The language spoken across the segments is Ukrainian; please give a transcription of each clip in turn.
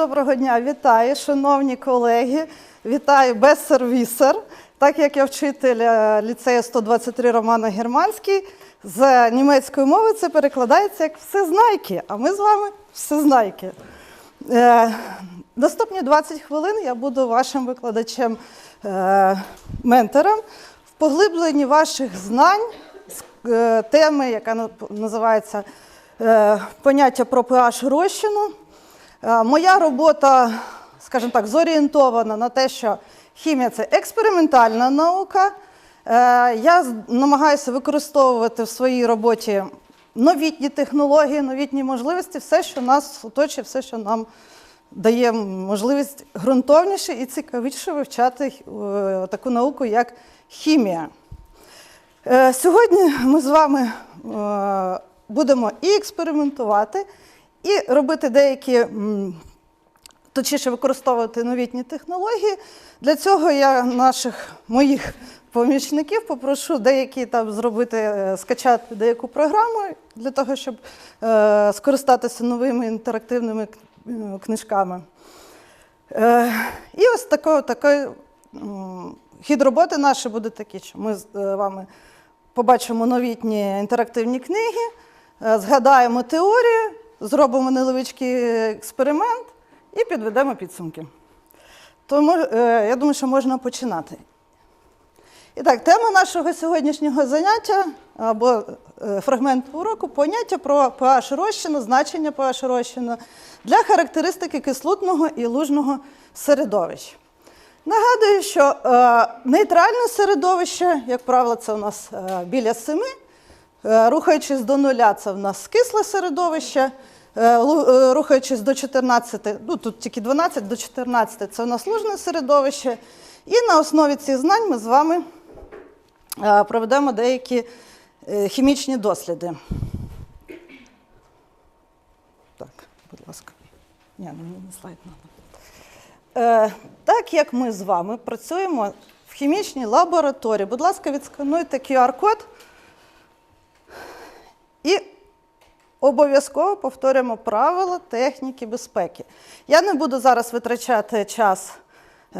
Доброго дня, вітаю, шановні колеги. Вітаю безсервісер. Так як я вчитель е, ліцею 123 Романа Германський, з німецької мови це перекладається як всезнайки, а ми з вами всезнайки. Е, Наступні 20 хвилин я буду вашим викладачем е, в поглибленні ваших знань з теми, яка на- називається поняття про pH розчину. Е, Моя робота, скажімо так, зорієнтована на те, що хімія це експериментальна наука. Е, Я намагаюся використовувати в своїй роботі новітні технології, новітні можливості, все, що нас оточує, все, що нам дає можливість ґрунтовніше і цікавіше вивчати е, таку науку, як хімія. Сьогодні ми з вами будемо і експериментувати, і робити деякі, точніше, використовувати новітні технології. Для цього я наших моїх помічників попрошу деякі там зробити, е, скачати деяку програму для того, щоб е, скористатися новими інтерактивними книжками. Е, і ось такий, такий хід роботи наш буде такий, що ми з е, вами побачимо новітні інтерактивні книги, е, згадаємо теорію, зробимо невеличкий експеримент і підведемо підсумки. Тому е, я думаю, що можна починати. І так, тема нашого сьогоднішнього заняття або е, фрагмент уроку поняття про pH розчину, значення pH розчину для характеристики кислотного і лужного середовища. Нагадую, що е, нейтральне середовище, як правило, це у нас біля 7, е, рухаючись до нуля, це в нас кисле середовище, е, е, рухаючись до 14, ну тут тільки 12 до 14, це у нас лужне середовище. І на основі цих знань ми з вами е, проведемо деякі е, хімічні досліди. Так, будь ласка. Ні, ну, мені не слайд треба. Е, так як ми з вами працюємо в хімічній лабораторії, будь ласка, відскануйте QR-код і обов'язково повторюємо правила техніки безпеки. Я не буду зараз витрачати час е,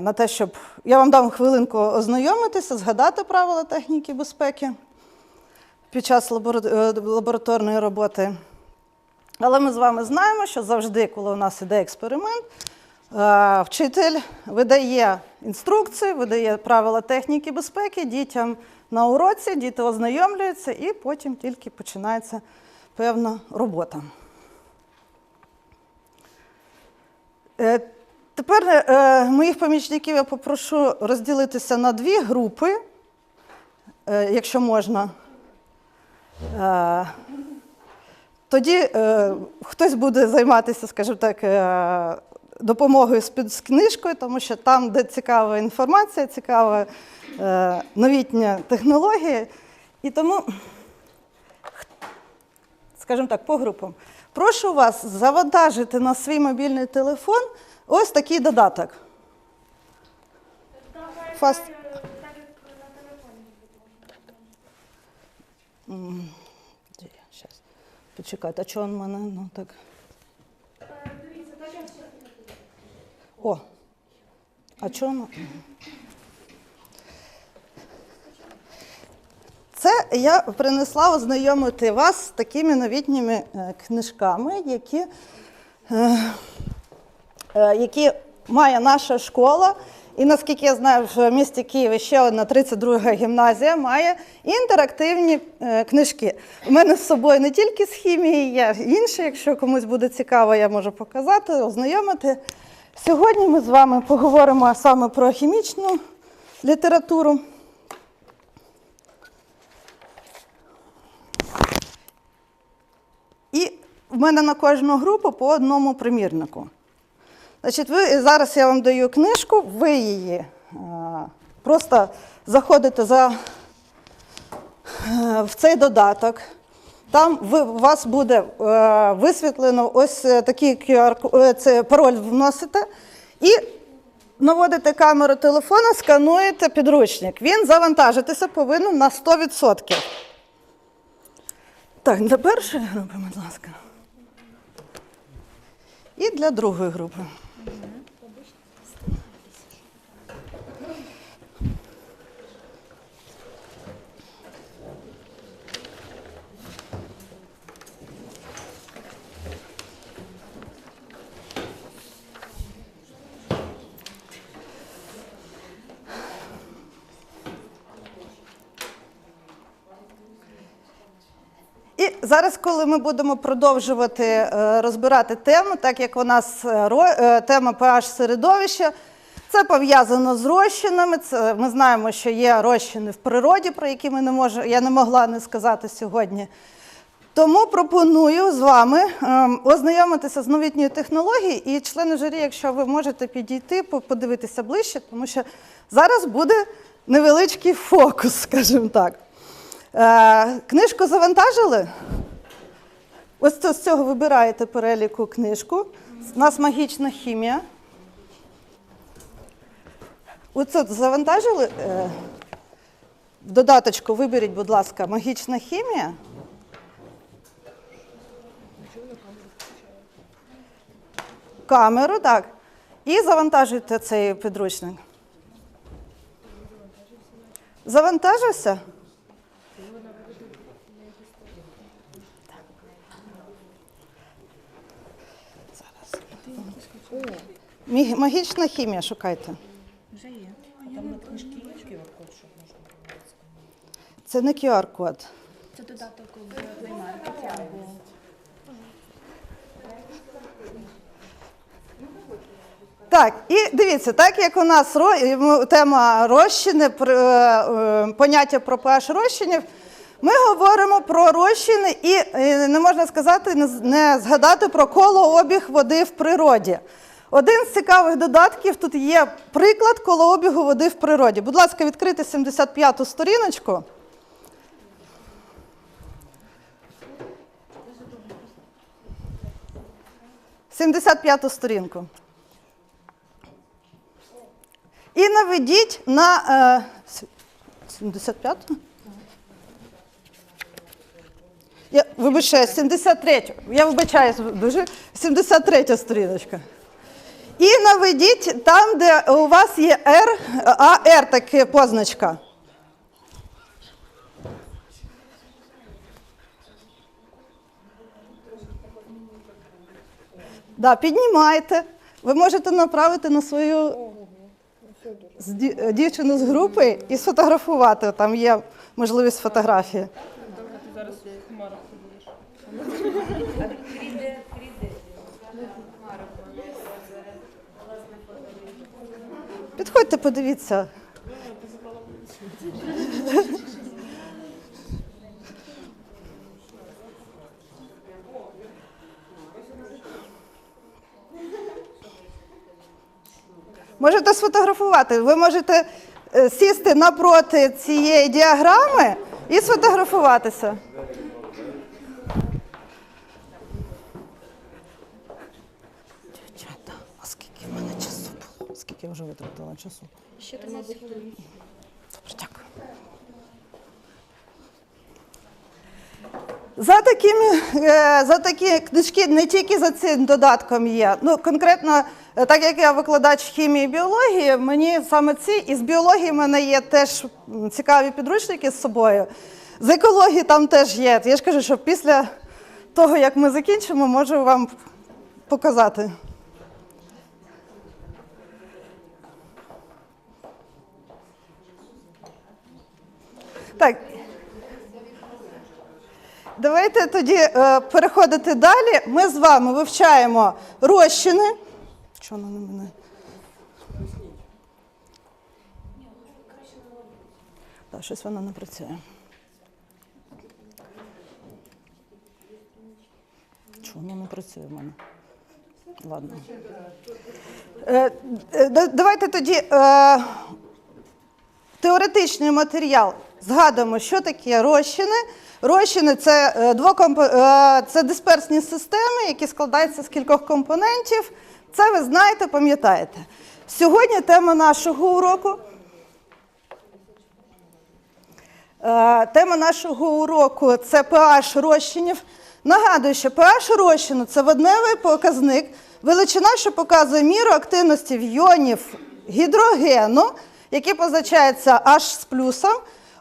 на те, щоб я вам дам хвилинку ознайомитися, згадати правила техніки безпеки під час е, лабораторної роботи. Але ми з вами знаємо, що завжди, коли у нас іде експеримент, е, вчитель видає інструкції, видає правила техніки безпеки дітям на уроці, діти ознайомлюються і потім тільки починається певна робота. Е, Тепер е, моїх помічників я попрошу розділитися на дві групи, е, якщо можна. Тоді хтось буде займатися, скажімо так, допомогою з, книжкою, тому що там, де цікава інформація, цікава новітня технологія. І тому, скажімо так, по групам. Прошу вас завантажити на свій мобільний телефон ось такий додаток. Фаст. Я? Почекайте, а чого в мене? Ну так. Дивіться, О. А чого? воно? Це я принесла ознайомити вас з такими новітніми е, книжками, які, е, е, які має наша школа. І наскільки я знаю, в місті Києві ще одна 32 гімназія має інтерактивні книжки. У мене з собою не тільки з хімії, є інші. Якщо комусь буде цікаво, я можу показати, ознайомити. Сьогодні ми з вами поговоримо саме про хімічну літературу. І в мене на кожну групу по одному примірнику. Значить, ви, зараз я вам даю книжку, ви її е, просто заходите за, е, в цей додаток. Там ви, у вас буде е, висвітлено ось е, такий QR, це пароль вносите і наводите камеру телефона, скануєте підручник. Він завантажитися повинен на 100%. Так, для першої групи, будь ласка. І для другої групи. І зараз, коли ми будемо продовжувати е, розбирати тему, так як у нас е, е, тема pH середовища, це пов'язано з розчинами. Це ми знаємо, що є розчини в природі, про які ми не можу, я не могла не сказати сьогодні. Тому пропоную з вами ем, ознайомитися з новітньою технологією, і члени журі, якщо ви можете підійти, подивитися ближче, тому що зараз буде невеличкий фокус, скажімо так. Книжку завантажили? Ось це- з цього вибираєте переліку книжку. У нас магічна хімія. Оце завантажили? Е, в додаточку виберіть, будь ласка, магічна хімія. Камеру, так. І завантажуйте цей підручник. Завантажився? Міг- Магічна хімія шукайте. Вже є. Там на книжки є QR-код, щоб можна було? Це не QR-код. Це додаток в або Так, і дивіться, так як у нас ро- і ми- тема розчини, пр- е, е, поняття про pH розчинів, ми говоримо про розчини і е, не можна сказати, не згадати про коло обіг води в природі. Один з цікавих додатків тут є приклад колообігу води в природі. Будь ласка, відкрити 75-ту сторіночку. Сімдесят п'яту сторінку. І наведіть на е, 75-ту. Я вибачаю, 73. Я вибачаюсь дуже. 73 сторіночка. І наведіть там, де у вас є R, АР таке позначка. Да, піднімайте. Ви можете направити на свою дівчину з групи і сфотографувати. Там є можливість фотографії. Підходьте, подивіться. Можете сфотографувати. Ви можете е, сісти напроти цієї діаграми і сфотографуватися. Дівчата, а скільки в мене часу було? Скільки я вже витратила часу? ще 13 хвилин. Добре, дякую. За такими, е, за такі книжки не тільки за цим додатком є. Ну, конкретно, е, так як я викладач хімії і біології, мені саме ці, і з біології в мене є теж цікаві підручники з собою. З екології там теж є. Я ж кажу, що після того, як ми закінчимо, можу вам показати. Так. Давайте тоді е, переходити далі. Ми з вами вивчаємо розчини. Воно на мене? Так, щось воно не працює. Чого воно не працює в мене? Ладно. Е, е, давайте тоді е, теоретичний матеріал. Згадуємо, що таке розчини. Розчини це, е, двокомпо... е, це дисперсні системи, які складаються з кількох компонентів. Це ви знаєте, пам'ятаєте. Сьогодні тема нашого уроку Е, Тема нашого уроку це pH розчинів. Нагадую, що pH розчину це водневий показник, величина, що показує міру активності йонів гідрогену, який позначається H з плюсом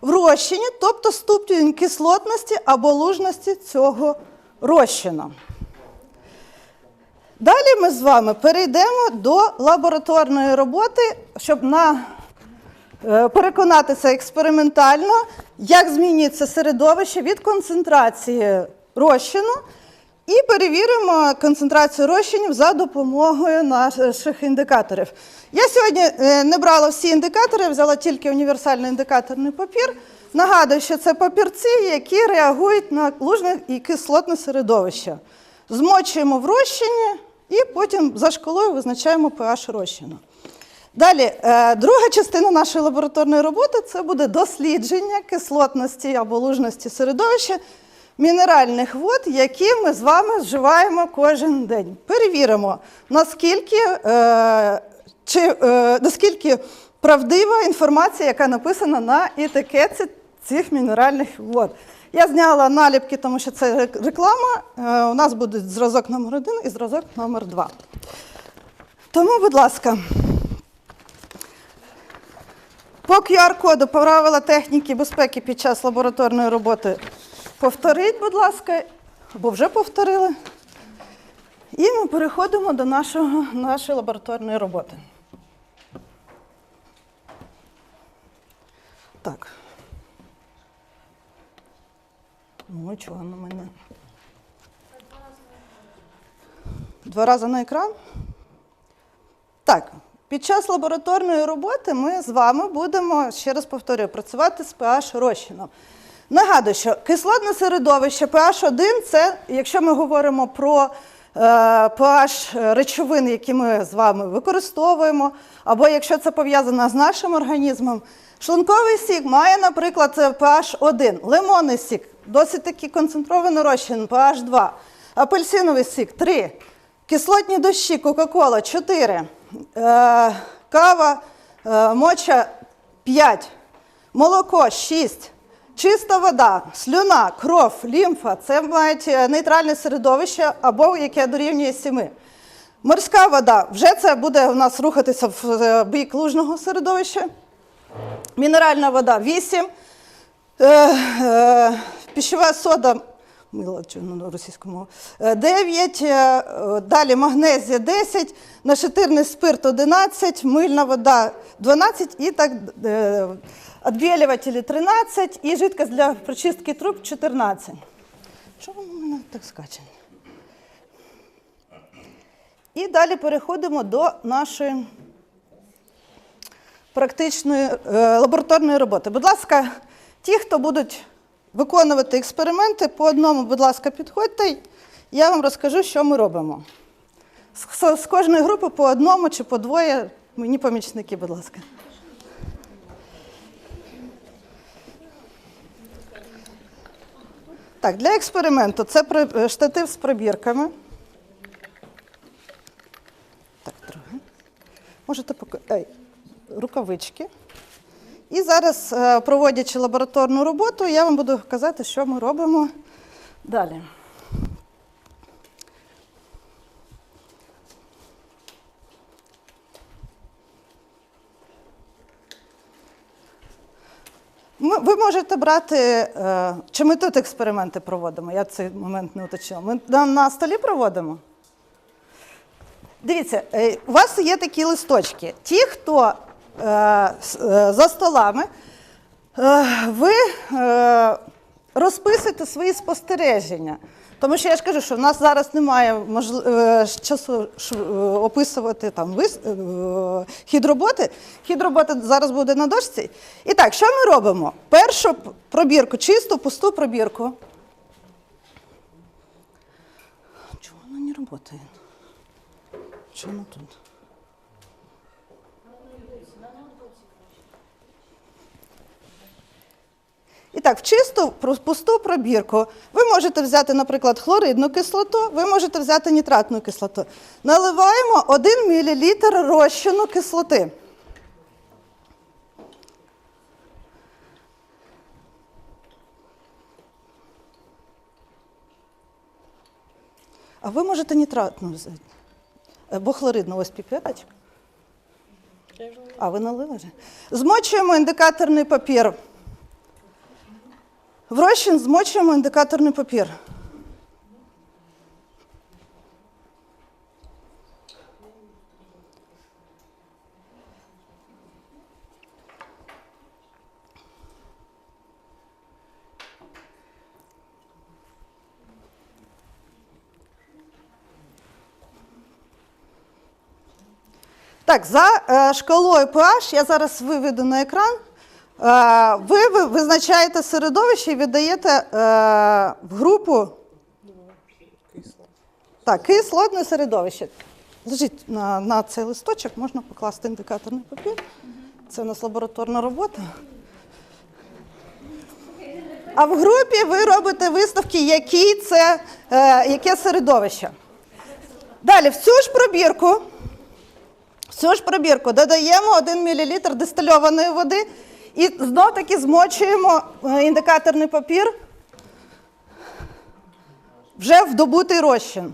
в розчині, тобто ступінь кислотності або лужності цього розчину. Далі ми з вами перейдемо до лабораторної роботи, щоб на, е, переконатися експериментально, як змінюється середовище від концентрації розчину, і перевіримо концентрацію розчинів за допомогою наших індикаторів. Я сьогодні е, не брала всі індикатори, взяла тільки універсальний індикаторний папір. Нагадую, що це папірці, які реагують на лужне і кислотне середовище. Змочуємо в розчині і потім за шкалою визначаємо pH розчину. Далі, е, друга частина нашої лабораторної роботи це буде дослідження кислотності або лужності середовища мінеральних вод, які ми з вами вживаємо кожен день. Перевіримо, наскільки, е, чи, е, наскільки правдива інформація, яка написана на етикетці цих мінеральних вод. Я зняла наліпки, тому що це реклама. Е, У нас буде зразок номер один і зразок номер два. Тому, будь ласка, по QR-коду правила техніки безпеки під час лабораторної роботи повторіть, будь ласка, або вже повторили. І ми переходимо до нашого, нашої лабораторної роботи. Так. Ну, чого на мене? Два рази на екран? Так, під час лабораторної роботи ми з вами будемо, ще раз повторюю, працювати з pH розчином. Нагадую, що кислотне середовище pH 1 це, якщо ми говоримо про е, pH речовин, які ми з вами використовуємо, або якщо це пов'язано з нашим організмом. Шлунковий сік має, наприклад, pH 1, лимонний сік, досить таки концентрований розчин pH 2, апельсиновий сік 3, кислотні дощі, Кока-Кола 4, е, кава, е, моча 5, молоко 6, чиста вода, слюна, кров, лімфа це мають е, нейтральне середовище або яке дорівнює 7. Морська вода вже це буде у нас рухатися в е, бік лужного середовища. Мінеральна вода 8. Е, пищова сода, мила чи, ну, російську мову, е, 9, е, е, далі магнезія 10, нашатирний спирт 11, мильна вода 12 і так відбілювателі 13 і жидкость для прочистки труб 14. Що в мене так скаче? І далі переходимо до нашої практичної лабораторної роботи. Будь ласка, ті, хто будуть виконувати експерименти, по одному, будь ласка, підходьте, я вам розкажу, що ми робимо. З, з- кожної групи по одному чи по двоє, мені помічники, будь ласка. Так, для експерименту це е, штатив з пробірками. Так, трохи. Можете поки... Рукавички. І зараз, е, проводячи лабораторну роботу, я вам буду казати, що ми робимо далі. Ви можете брати, е, чи ми тут експерименти проводимо? Я цей момент не уточнила. Ми на, столі проводимо? Дивіться, е, у вас є такі листочки. Ті, хто за столами, е, ви е, розписуєте свої спостереження. Тому що я ж кажу, що в нас зараз немає можл- е, часу е, описувати там е, хід роботи. Хід роботи зараз буде на дошці. І так, що ми робимо? Першу пробірку, чисту, пусту пробірку. Чого вона не працює? Воно тут? І так, в чисту пусту пробірку ви можете взяти, наприклад, хлоридну кислоту, ви можете взяти нітратну кислоту. Наливаємо 1 мл розчину кислоти. А ви можете нітратну взяти. Е, бо хлоридну, ось піпеточка. А ви налили вже? Змочуємо індикаторний папір. В розчин змочуємо індикаторний папір. Так, за е, шкалою pH, я зараз виведу на екран. Е, ви, ви визначаєте середовище і віддаєте е, в групу. Так, кислотне середовище. Лежить на, на цей листочок, можна покласти індикаторний папір. Це у нас лабораторна робота. А в групі ви робите виставки, які це, е, яке середовище. Далі, в цю ж пробірку. В цю ж пробірку додаємо 1 мл дистильованої води і знов таки змочуємо е, індикаторний папір вже в добутий розчин.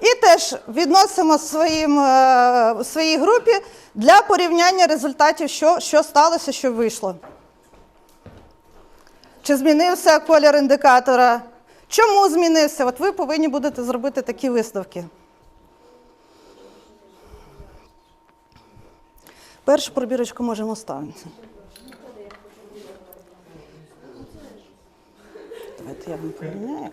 І теж відносимо своїм, е, своїй групі для порівняння результатів, що, що сталося, що вийшло. Чи змінився колір індикатора? Чому змінився? От ви повинні будете зробити такі висновки. Першу пробірочку можемо ставити. Давайте я вам поміняю.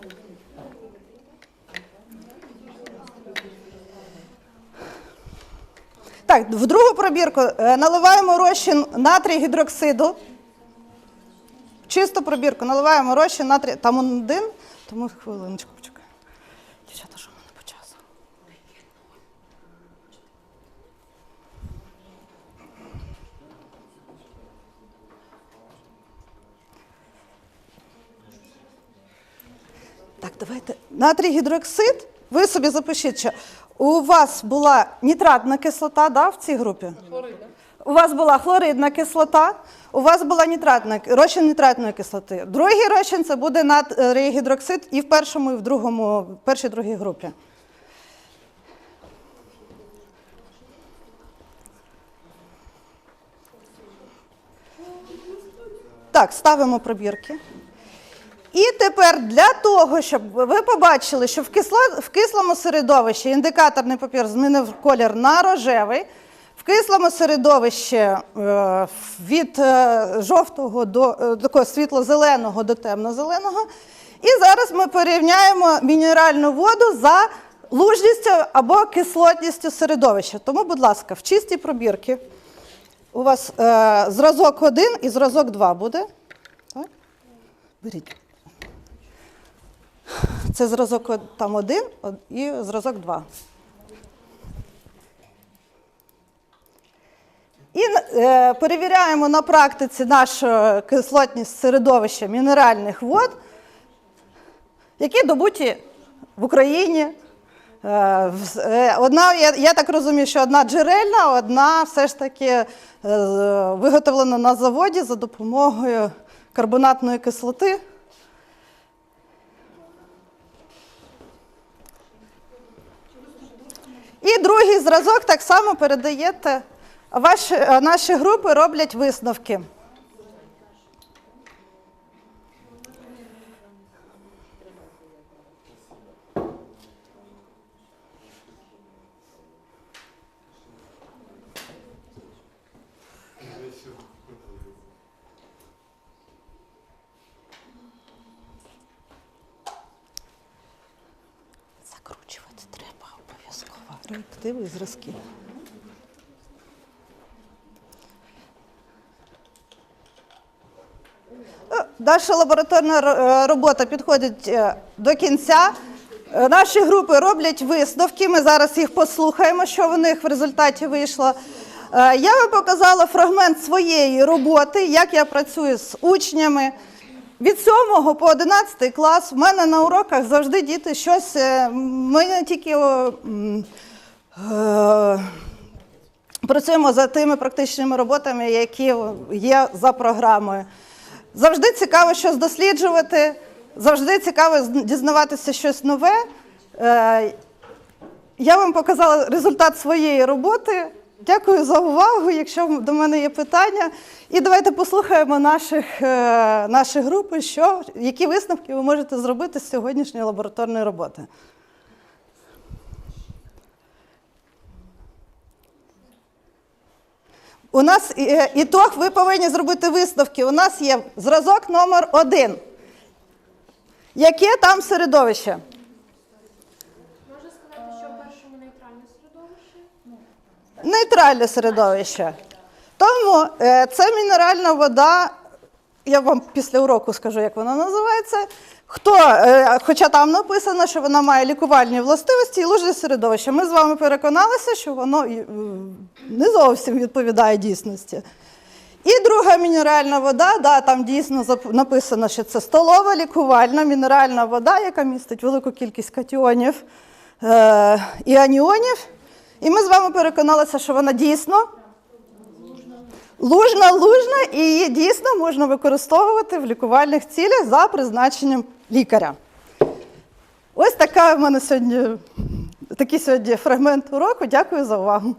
Так, в другу пробірку е, наливаємо розчин натрій гідроксиду. Чисту пробірку наливаємо розчин натрій. Там один, тому хвилиночку почекай. Дівчата, що в мене по часу? Так, давайте. Натрій гідроксид. Ви собі запишіть, що у вас була нітратна кислота да, в цій групі? У вас була хлоридна кислота, у вас була нітратна, розчин нітратної кислоти. Другий розчин це буде натрій гідроксид і в першому, і в другому, в першій другій групі. Так, ставимо пробірки. І тепер для того, щоб ви побачили, що в, кисло, в кислому середовищі індикаторний папір змінив колір на рожевий, кислому середовищі е, від е, жовтого до е, такого світло-зеленого до темно-зеленого. І зараз ми порівняємо мінеральну воду за лужністю або кислотністю середовища. Тому, будь ласка, в чистій пробірці у вас е, зразок 1 і зразок 2 буде. Так? Беріть. Це зразок там один і зразок два. І е, перевіряємо на практиці нашу кислотність середовища мінеральних вод, які добуті в Україні. Е, е, Одна, я, я так розумію, що одна джерельна, одна все ж таки е, виготовлена на заводі за допомогою карбонатної кислоти. І другий зразок так само передаєте. Ваші, е, наші групи роблять висновки. Закручувати треба обов'язково. Реактиви і зразки. Наша лабораторна е, робота підходить е, до кінця. Е, Наші групи роблять висновки. Ми зараз їх послухаємо, що в них в результаті вийшло. Я вам показала фрагмент своєї роботи, як я працюю з учнями. Від 7 по 11 клас в мене на уроках завжди діти щось. Ми не тільки е, працюємо за тими практичними роботами, які є за програмою. Завжди цікаво щось досліджувати, завжди цікаво дізнаватися щось нове. Е, Я вам показала результат своєї роботи. Дякую за увагу. Якщо до мене є питання, і давайте послухаємо наших, е, наших групи, що, які висновки ви можете зробити з сьогоднішньої лабораторної роботи. У нас е, ітог, ви повинні зробити висновки. У нас є зразок номер один. Яке там середовище? Можна сказати, що в першому нейтральне середовище? Нейтральне середовище. Тому е, це мінеральна вода. Я вам після уроку скажу, як вона називається. Хто, е, хоча там написано, що вона має лікувальні властивості і лужне середовище. Ми з вами переконалися, що воно е, не зовсім відповідає дійсності. І друга мінеральна вода, да, там дійсно написано, що це столова лікувальна мінеральна вода, яка містить велику кількість катіонів е, і аніонів. І ми з вами переконалися, що вона дійсно лужна, лужна, і її дійсно можна використовувати в лікувальних цілях за призначенням лікаря. Ось така в мене сьогодні, такий сьогодні фрагмент уроку. Дякую за увагу.